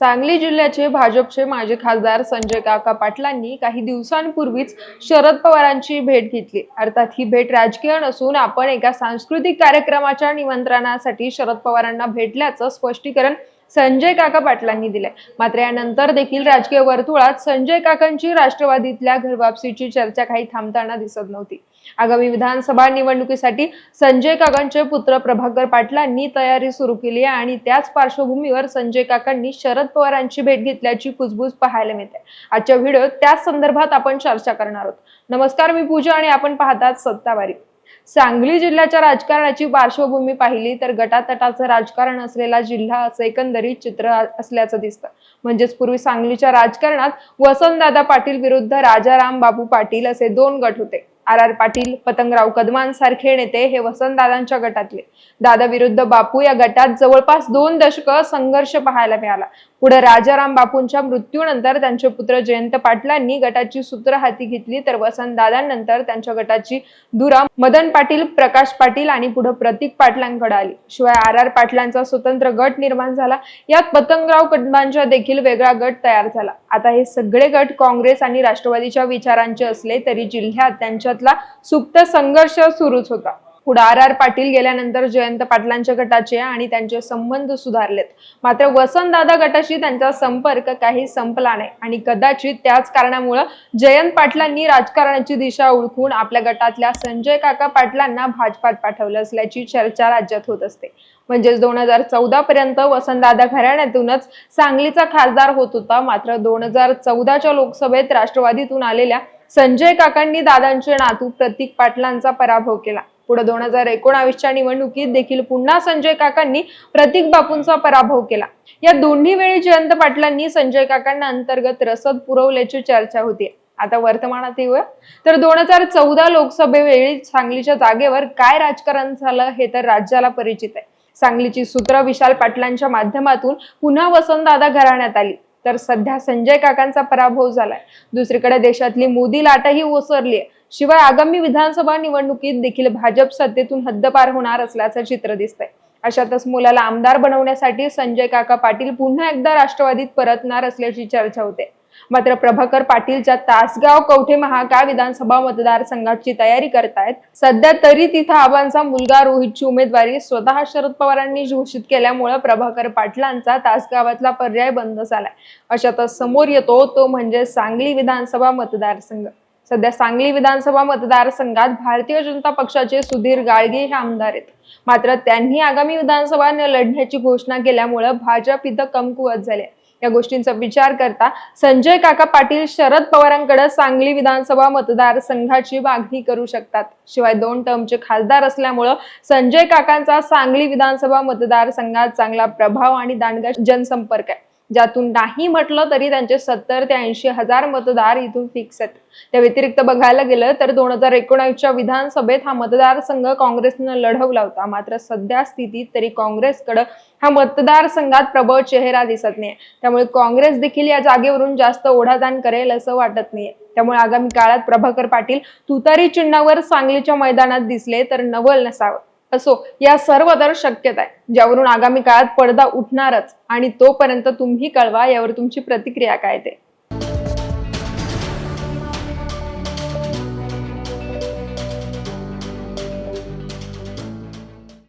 सांगली जिल्ह्याचे भाजपचे माजी खासदार संजय काका पाटलांनी काही दिवसांपूर्वीच शरद पवारांची भेट घेतली. अर्थात ही भेट राजकीय नसून आपण एका सांस्कृतिक कार्यक्रमाच्या निमंत्रणासाठी शरद पवारांना भेटल्याचं स्पष्टीकरण संजय काका पाटलांनी दिलंय. मात्र यानंतर देखील राजकीय वर्तुळात संजय काकांची राष्ट्रवादीतल्या घरवापसीची चर्चा काही थांबताना दिसत नव्हती. आगामी विधानसभा निवडणुकीसाठी संजय काकांचे पुत्र प्रभाकर पाटलांनी तयारी सुरू केली आहे आणि त्याच पार्श्वभूमीवर संजय काकांनी शरद पवारांची भेट घेतल्याची कुजबूज पाहायला मिळते. आजच्या व्हिडिओत त्याच संदर्भात आपण चर्चा करणार आहोत. नमस्कार मी पूजा आणि आपण पाहतात सत्तावारी. सांगली जिल्ह्याच्या राजकारणाची पार्श्वभूमी पाहिली तर गटातटाचं राजकारण असलेला जिल्हा असं एकंदरीत चित्र असल्याचं दिसतं. म्हणजेच पूर्वी सांगलीच्या राजकारणात वसंतदादा पाटील विरुद्ध राजाराम बाबू पाटील असे दोन गट होते. आर आर पाटील पतंगराव कदमान सारखे नेते हे वसंतदादांच्या गटातले. दादा विरुद्ध बापू या गटात जवळपास दोन दशक संघर्ष पाहायला मिळाला. पुढे राजाराम बापूंच्या मृत्यूनंतर त्यांचे पुत्र जयंत पाटलांनी गटाची सूत्र हाती घेतली तर वसंतदादांनंतर त्यांच्या गटाची दुरा मदन पाटील प्रकाश पाटील आणि पुढे प्रतीक पाटलांकडे आली. शिवाय आर आर पाटलांचा स्वतंत्र गट निर्माण झाला. यात पतंगराव कदमांच्या देखील वेगळा गट तयार झाला. आता हे सगळे गट काँग्रेस आणि राष्ट्रवादीच्या विचारांचे असले तरी जिल्ह्यात त्यांच्यात त्यांच्यातला सुप्त संघर्ष सुरूच होता. पुढे आर आर पाटील गेल्यानंतर जयंत पाटलांच्या गटाचे आणि त्यांचे संबंध सुधारलेत. मात्र वसंतदादा गटाशी त्यांचा संपर्क काही संपला नाही आणि कदाचित त्याच कारणामुळं जयंत पाटलांनी राजकारणाची दिशा ओळखून आपल्या गटातल्या संजय काका पाटलांना भाजपात पाठवलं असल्याची चर्चा राज्यात होत असते. म्हणजेच दोन हजार चौदा पर्यंत वसंतदादा घराण्यातूनच सांगलीचा खासदार होत होता. मात्र दोन हजार चौदाच्या लोकसभेत राष्ट्रवादीतून आलेल्या संजय काकांनी दादांचे नातू प्रतीक पाटलांचा पराभव केला. पुढे दोन हजार एकोणावीसच्या निवडणुकीत देखील पुन्हा संजय काकांनी प्रतीक बापूंचा पराभव केला. या दोन्ही वेळी जयंत पाटलांनी संजय काकांना अंतर्गत रसद पुरवल्याची चर्चा होती. आता वर्तमानात येऊया. तर दोन हजार चौदा लोकसभेवेळी सांगलीच्या जागेवर काय राजकारण झालं हे तर राज्याला परिचित आहे. सांगलीची सूत्र विशाल पाटलांच्या माध्यमातून पुन्हा वसंतदादा घराण्यात आली. तर सध्या संजय काकांचा पराभव झालाय. दुसरीकडे देशातली मोदी लाटही ओसरली आहे. शिवाय आगामी विधानसभा निवडणुकीत देखील भाजप सत्तेतून हद्दपार होणार असल्याचं चित्र दिसतंय. अशातच मुलाला आमदार बनवण्यासाठी संजय काका पाटील पुन्हा एकदा राष्ट्रवादीत परतणार असल्याची चर्चा होते. मात्र प्रभाकर पाटीलच्या तासगाव कवठे महाकाळ विधानसभा मतदारसंघाची तयारी करतायत सध्या तरी तिथं आबांचा मुलगा रोहितची उमेदवारी स्वतः शरद पवारांनी घोषित केल्यामुळे प्रभाकर पाटलांचा तासगावातला पर्याय बंद झालाय. अशातच समोर येतो तो म्हणजे सांगली विधानसभा मतदारसंघ. सध्या सांगली विधानसभा मतदारसंघात भारतीय जनता पक्षाचे सुधीर गाळगे हे आमदार आहेत. मात्र त्यांनी आगामी विधानसभा न लढण्याची घोषणा केल्यामुळं भाजप इथं कमकुवत झाले या गोष्टींचा विचार करता संजय काका पाटील शरद पवारांकडे सांगली विधानसभा मतदारसंघाची मागणी करू शकतात. शिवाय दोन टर्मचे खासदार असल्यामुळं संजय काकांचा सांगली विधानसभा मतदारसंघात चांगला प्रभाव आणि दांडगा जनसंपर्क आहे. ज्यातून नाही म्हटलं तरी त्यांचे सत्तर ते ऐंशी हजार मतदार इथून फिक्स आहेत. त्या व्यतिरिक्त बघायला गेलं तर दोन हजार एकोणावीसच्या विधानसभेत हा मतदारसंघ काँग्रेसनं लढवला होता. मात्र सध्या स्थितीत तरी काँग्रेसकडं हा मतदारसंघात प्रबळ चेहरा दिसत नाही त्यामुळे काँग्रेस देखील या जागेवरून जास्त ओढादान करेल असं वाटत नाहीये. त्यामुळे आगामी काळात प्रभाकर पाटील तुतारी चिन्हावर सांगलीच्या मैदानात दिसले तर नवल नसावं. असो या सर्व तर शक्यता आहे ज्यावरून आगामी काळात पडदा उठणारच आणि तोपर्यंत तुम्ही कळवा यावर तुमची प्रतिक्रिया काय ते.